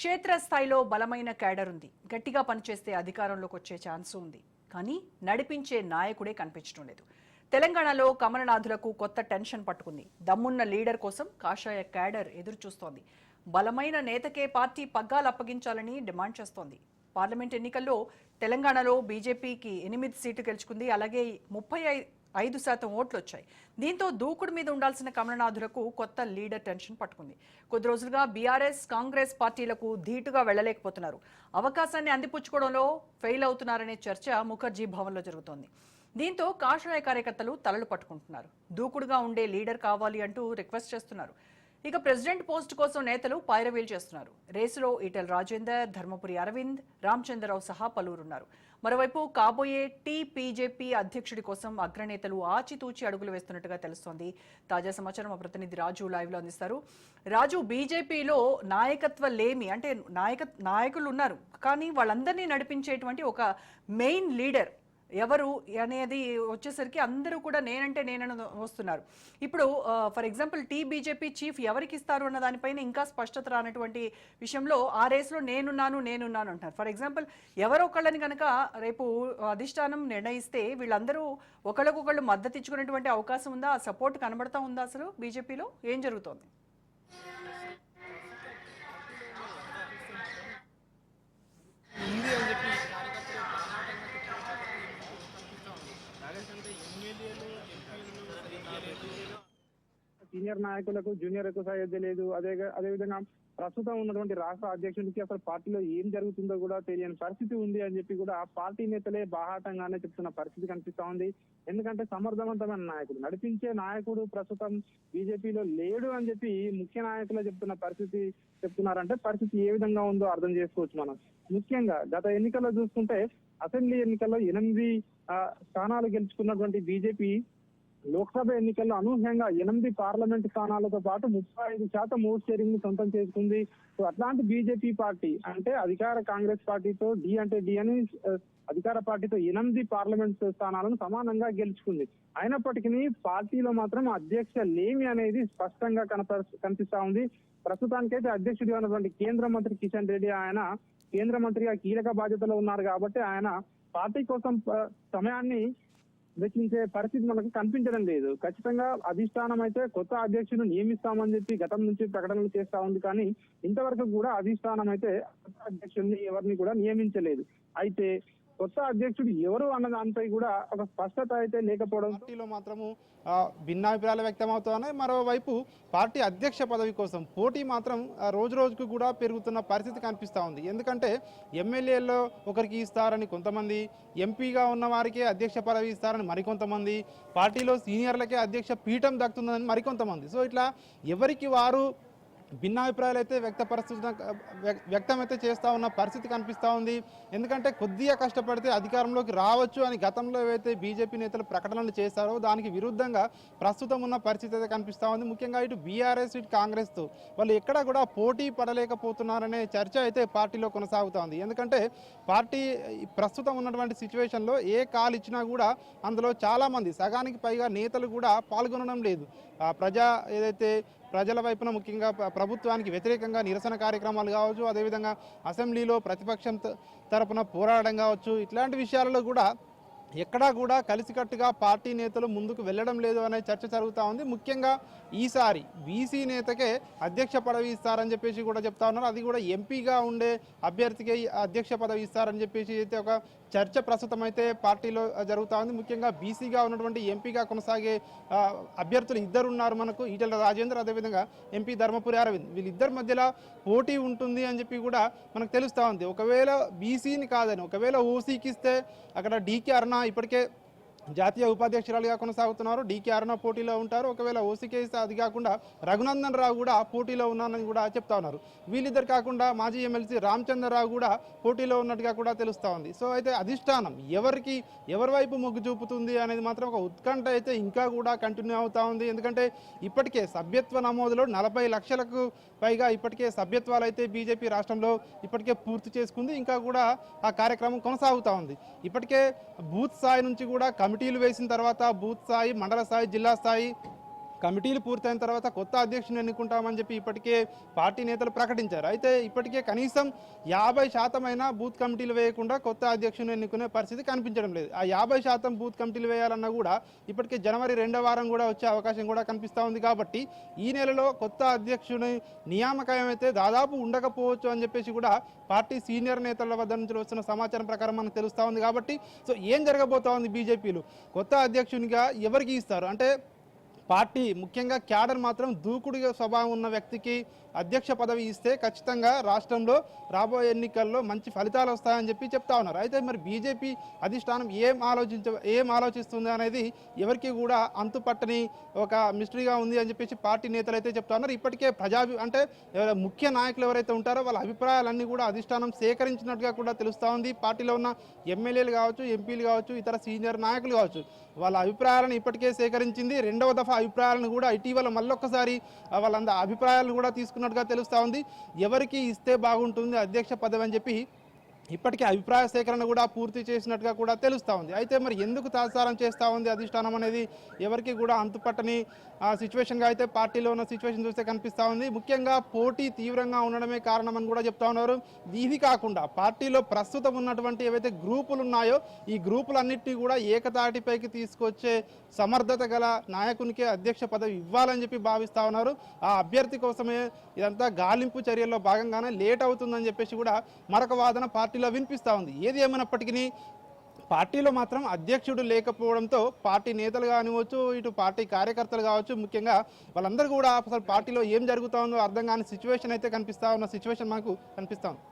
క్షేత్రస్థాయిలో బలమైన క్యాడర్ ఉంది. గట్టిగా పనిచేస్తే అధికారంలోకి వచ్చే ఛాన్స్ ఉంది. కానీ నడిపించే నాయకుడే కనిపించడం లేదు. తెలంగాణలో కమలనాథులకు కొత్త టెన్షన్ పట్టుకుంది. దమ్మున్న లీడర్ కోసం కాషాయ క్యాడర్ ఎదురు చూస్తోంది బలమైన నేతకే పార్టీ పగ్గాలు అప్పగించాలని డిమాండ్ చేస్తోంది. పార్లమెంట్ ఎన్నికల్లో తెలంగాణలో బీజేపీకి ఎనిమిది సీట్లు గెలుచుకుంది. అలాగే ముప్పై ఐదు శాతం ఓట్లు వచ్చాయి దీంతో దూకుడు మీద ఉండాల్సిన కమలనాథులకు కొత్త లీడర్ టెన్షన్ పట్టుకుంది. కొద్ది రోజులుగా బీఆర్ఎస్ కాంగ్రెస్ పార్టీలకు ధీటుగా వెళ్ళలేకపోతున్నారు అవకాశాన్ని అందిపుచ్చుకోవడంలో ఫెయిల్ అవుతున్నారనే చర్చ ముఖర్జీ భవన్లో జరుగుతోంది. దీంతో కాషాయ కార్యకర్తలు తలలు పట్టుకుంటున్నారు. దూకుడుగా ఉండే లీడర్ కావాలి అంటూ రిక్వెస్ట్ చేస్తున్నారు. ఇక ప్రెసిడెంట్ పోస్ట్ కోసం నేతలు పైరవీలు చేస్తున్నారు. రేసులో ఈటెల రాజేందర్ ధర్మపురి అరవింద్ రామచంద్రరావు సహా పలువురున్నారు. మరోవైపు కాబోయే టీపీజేపీ అధ్యక్షుడి కోసం అగ్రనేతలు ఆచితూచి అడుగులు వేస్తున్నట్టుగా తెలుస్తోంది. తాజా సమాచారం మా ప్రతినిధి రాజు లైవ్లో అందిస్తారు. రాజు బీజేపీలో నాయకత్వ లేమి అంటే నాయక నాయకులు ఉన్నారు కానీ వాళ్ళందరినీ నడిపించేటువంటి ఒక మెయిన్ లీడర్ ఎవరు అనేది వచ్చేసరికి అందరూ కూడా నేనంటే నేనని వస్తున్నారు. ఇప్పుడు for example T BJP chief ఎవరికి ఇస్తారు అన్న దానిపైన ఇంకా స్పష్టత రానటువంటి విషయంలో ఆ రేస్లో నేనున్నాను నేనున్నాను అంటున్నారు ఫర్ ఎగ్జాంపుల్ ఎవరో ఒకళ్ళని కనుక రేపు అధిష్టానం నిర్ణయిస్తే వీళ్ళందరూ ఒకళ్ళకొకళ్ళు మద్దతు ఇచ్చుకునేటువంటి అవకాశం ఉందా? ఆ సపోర్ట్ కనబడతా ఉందా అసలు బీజేపీలో? ఏం జరుగుతోంది? సీనియర్ నాయకులకు జూనియర్ ఎక్కువ లేదు అదే అదే విధంగా ప్రస్తుతం ఉన్నటువంటి రాష్ట్ర అధ్యక్షుడికి అసలు పార్టీలో ఏం జరుగుతుందో కూడా తెలియని పరిస్థితి ఉంది అని చెప్పి కూడా పార్టీ నేతలే బాహాటంగానే చెప్తున్న పరిస్థితి కనిపిస్తా ఉంది. ఎందుకంటే సమర్థవంతమైన నాయకుడు నడిపించే నాయకుడు ప్రస్తుతం బీజేపీలో లేడు అని చెప్పి ముఖ్య నాయకులు చెప్తున్న పరిస్థితి చెప్తున్నారంటే పరిస్థితి ఏ విధంగా ఉందో అర్థం చేసుకోవచ్చు మనం. ముఖ్యంగా గత ఎన్నికల్లో చూసుకుంటే అసెంబ్లీ ఎన్నికల్లో ఎనిమిది ఆ, స్థానాలు గెలుచుకున్నటువంటి బీజేపీ లోక్సభ ఎన్నికల్లో అనూహ్యంగా ఎనిమిది పార్లమెంట్ స్థానాలతో పాటు ముప్పై ఐదు శాతం ఓట్ షేరింగ్ని సొంతం చేసుకుంది. సో అట్లాంటి బీజేపీ పార్టీ అంటే అధికార కాంగ్రెస్ పార్టీతో డి అంటే డి అని అధికార పార్టీతో ఎనిమిది పార్లమెంట్ స్థానాలను సమానంగా గెలుచుకుంది. అయినప్పటికీ పార్టీలో మాత్రం అధ్యక్ష లేమి అనేది స్పష్టంగా కనప కనిపిస్తా ఉంది. ప్రస్తుతానికైతే అధ్యక్షుడిగా ఉన్నటువంటి కేంద్ర మంత్రి కిషన్ రెడ్డి ఆయన కేంద్ర మంత్రిగా కీలక బాధ్యతలో ఉన్నారు కాబట్టి ఆయన పార్టీ కోసం సమయాన్ని వెచ్చించే పరిస్థితి మనకు కనిపించడం లేదు. ఖచ్చితంగా అధిష్టానం అయితే కొత్త అధ్యక్షుడు నియమిస్తామని చెప్పి గతం నుంచి ప్రకటనలు చేస్తా ఉంది కానీ ఇంతవరకు కూడా అధిష్టానం అయితే కొత్త అధ్యక్షుడిని ఎవరిని కూడా నియమించలేదు. అయితే కొత్త అధ్యక్షుడు ఎవరు అన్న దానిపై కూడా ఒక స్పష్టత అయితే లేకపోవడం పార్టీలో మాత్రము భిన్నాభిప్రాయాలు వ్యక్తమవుతున్నాయి. మరోవైపు పార్టీ అధ్యక్ష పదవి కోసం పోటీ మాత్రం రోజు రోజుకు కూడా పెరుగుతున్న పరిస్థితి కనిపిస్తూ ఉంది. ఎందుకంటే ఎమ్మెల్యేలో ఒకరికి ఇస్తారని కొంతమంది ఎంపీగా ఉన్న వారికే అధ్యక్ష పదవి ఇస్తారని మరికొంతమంది పార్టీలో సీనియర్లకే అధ్యక్ష పీఠం దక్కుతుందని మరికొంతమంది. సో ఇట్లా ఎవరికి వారు భిన్నాభిప్రాయాలు అయితే వ్యక్తపరుస్తున్న వ్యక్తం వ్యక్తమైతే చేస్తూ ఉన్న పరిస్థితి కనిపిస్తూ ఉంది. ఎందుకంటే కొద్దిగా కష్టపడితే అధికారంలోకి రావచ్చు అని గతంలో ఏవైతే బీజేపీ నేతలు ప్రకటనలు చేశారో దానికి విరుద్ధంగా ప్రస్తుతం ఉన్న పరిస్థితి అయితే కనిపిస్తూ ఉంది. ముఖ్యంగా ఇటు బీఆర్ఎస్ ఇటు కాంగ్రెస్తో వాళ్ళు ఎక్కడా కూడా పోటీ పడలేకపోతున్నారనే చర్చ అయితే పార్టీలో కొనసాగుతూ ఉంది. ఎందుకంటే పార్టీ ప్రస్తుతం ఉన్నటువంటి సిచ్యువేషన్లో ఏ కాల్ ఇచ్చినా కూడా అందులో చాలామంది సగానికి పైగా నేతలు కూడా పాల్గొనడం లేదు. ప్రజా ఏదైతే ప్రజల వైపున ముఖ్యంగా ప్రభుత్వానికి వ్యతిరేకంగా నిరసన కార్యక్రమాలు కావచ్చు అదేవిధంగా అసెంబ్లీలో ప్రతిపక్షం త- తరపున పోరాడడం కావచ్చు ఇట్లాంటి విషయాలలో కూడా ఎక్కడా కూడా కలిసికట్టుగా పార్టీ నేతలు ముందుకు వెళ్ళడం లేదు అనే చర్చ జరుగుతూ ఉంది. ముఖ్యంగా ఈసారి బీసీ నేతకే అధ్యక్ష పదవి ఇస్తారని చెప్పేసి కూడా చెప్తా ఉన్నారు. అది కూడా ఎంపీగా ఉండే అభ్యర్థికే అధ్యక్ష పదవి ఇస్తారని చెప్పేసి అయితే ఒక చర్చ ప్రస్తుతం అయితే పార్టీలో జరుగుతూ ఉంది. ముఖ్యంగా బీసీగా ఉన్నటువంటి ఎంపీగా కొనసాగే అభ్యర్థులు ఇద్దరు ఉన్నారు మనకు. ఈటల రాజేందర్ అదేవిధంగా ఎంపీ ధర్మపురి అరవింద్. వీళ్ళిద్దరి మధ్యలో పోటీ ఉంటుంది అని చెప్పి కూడా మనకు తెలుస్తూ ఉంది. ఒకవేళ బీసీని కాదని ఒకవేళ ఓసీకి ఇస్తే అక్కడ డీకే అరుణ ఇప్పటికే జాతీయ ఉపాధ్యక్షురాలుగా కొనసాగుతున్నారు. డీకే అరుణ పోటీలో ఉంటారు. ఒకవేళ ఓసీకే అది కాకుండా రఘునందన్ రావు కూడా పోటీలో ఉన్నానని కూడా చెప్తా ఉన్నారు. వీళ్ళిద్దరు కాకుండా మాజీ ఎమ్మెల్సీ రామచంద్రరావు కూడా పోటీలో ఉన్నట్టుగా కూడా తెలుస్తూ ఉంది. సో అయితే అధిష్టానం ఎవరికి ఎవరి వైపు మొగ్గు చూపుతుంది అనేది మాత్రం ఒక ఉత్కంఠ అయితే ఇంకా కూడా కంటిన్యూ అవుతా ఉంది. ఎందుకంటే ఇప్పటికే సభ్యత్వ నమోదులో నలభై లక్షలకు పైగా ఇప్పటికే సభ్యత్వాలు అయితే బీజేపీ రాష్ట్రంలో ఇప్పటికే పూర్తి చేసుకుంది. ఇంకా కూడా ఆ కార్యక్రమం కొనసాగుతూ ఉంది. ఇప్పటికే బూత్ స్థాయి నుంచి కూడా కమిటీలు వేసిన తర్వాత బూత్ స్థాయి మండల స్థాయి జిల్లా స్థాయి కమిటీలు పూర్తయిన తర్వాత కొత్త అధ్యక్షుని ఎన్నుకుంటామని చెప్పి ఇప్పటికే పార్టీ నేతలు ప్రకటించారు. అయితే ఇప్పటికే కనీసం యాభై శాతమైనా బూత్ కమిటీలు వేయకుండా కొత్త అధ్యక్షుని ఎన్నుకునే పరిస్థితి కనిపించడం లేదు. ఆ యాభై శాతం బూత్ కమిటీలు వేయాలన్నా కూడా ఇప్పటికే జనవరి రెండో వారం కూడా వచ్చే అవకాశం కూడా కనిపిస్తూ ఉంది కాబట్టి ఈ నెలలో కొత్త అధ్యక్షుని నియామకం అయితే దాదాపు ఉండకపోవచ్చు అని చెప్పేసి కూడా పార్టీ సీనియర్ నేతల వద్ద నుంచి వస్తున్న సమాచారం ప్రకారం మనకు తెలుస్తూ ఉంది కాబట్టి సో ఏం జరగబోతా ఉంది బీజేపీలు? కొత్త అధ్యక్షునిగా ఎవరికి ఇస్తారు? అంటే పార్టీ ముఖ్యంగా క్యాడర్ మాత్రం దూకుడు స్వభావం ఉన్న వ్యక్తికి అధ్యక్ష పదవి ఇస్తే ఖచ్చితంగా రాష్ట్రంలో రాబోయే ఎన్నికల్లో మంచి ఫలితాలు వస్తాయని చెప్పి చెప్తా ఉన్నారు. అయితే మరి బీజేపీ అధిష్టానం ఏం ఆలోచించ ఏం ఆలోచిస్తుంది అనేది ఎవరికి కూడా అంతుపట్టని ఒక మిస్టరీగా ఉంది అని చెప్పేసి పార్టీ నేతలు అయితే చెప్తా ఉన్నారు. ఇప్పటికే ప్రజాభి అంటే ముఖ్య నాయకులు ఎవరైతే ఉంటారో వాళ్ళ అభిప్రాయాలన్నీ కూడా అధిష్టానం సేకరించినట్టుగా కూడా తెలుస్తూ ఉంది. పార్టీలో ఉన్న ఎమ్మెల్యేలు కావచ్చు ఎంపీలు కావచ్చు ఇతర సీనియర్ నాయకులు కావచ్చు వాళ్ళ అభిప్రాయాలను ఇప్పటికే సేకరించింది రెండవ దఫా అభిప్రాయాలను కూడా ఇటీవల మళ్ళొక్కసారి ఆ, వాళ్ళంద అభిప్రాయాలను కూడా తీసుకున్నట్టుగా తెలుస్తూ ఉంది. ఎవరికి ఇస్తే బాగుంటుంది అధ్యక్ష పదవి అని చెప్పి ఇప్పటికే అభిప్రాయ సేకరణ కూడా పూర్తి చేసినట్టుగా కూడా తెలుస్తూ ఉంది. అయితే మరి ఎందుకు తాత్సారం చేస్తూ ఉంది అధిష్టానం అనేది? ఎవరికి కూడా అంతుపట్టని ఆ సిచ్యువేషన్గా అయితే పార్టీలో ఉన్న సిచ్యువేషన్ చూస్తే కనిపిస్తూ ఉంది. ముఖ్యంగా పోటీ తీవ్రంగా ఉండడమే కారణమని కూడా చెప్తా ఉన్నారు. ఇది కాకుండా పార్టీలో ప్రస్తుతం ఉన్నటువంటి ఏవైతే గ్రూపులు ఉన్నాయో ఈ గ్రూపులన్నింటినీ కూడా ఏకతాటిపైకి తీసుకొచ్చే సమర్థత గల నాయకునికే అధ్యక్ష పదవి ఇవ్వాలని చెప్పి భావిస్తూ ఉన్నారు. ఆ అభ్యర్థి కోసమే ఇదంతా గాలింపు చర్యల్లో భాగంగానే లేట్ అవుతుందని చెప్పేసి కూడా మరొక వాదన పార్టీ పార్టీలో వినిపిస్తూ ఉంది. ఏది ఏమైనప్పటికీ పార్టీలో మాత్రం అధ్యక్షుడు లేకపోవడంతో పార్టీ నేతలు కానివచ్చు ఇటు పార్టీ కార్యకర్తలు కావచ్చు ముఖ్యంగా వాళ్ళందరూ కూడా అసలు పార్టీలో ఏం జరుగుతూ ఉందో అర్థం కాని సిచ్యువేషన్ అయితే కనిపిస్తా ఉన్న సిచ్యువేషన్ మనకు కనిపిస్తూ ఉంది.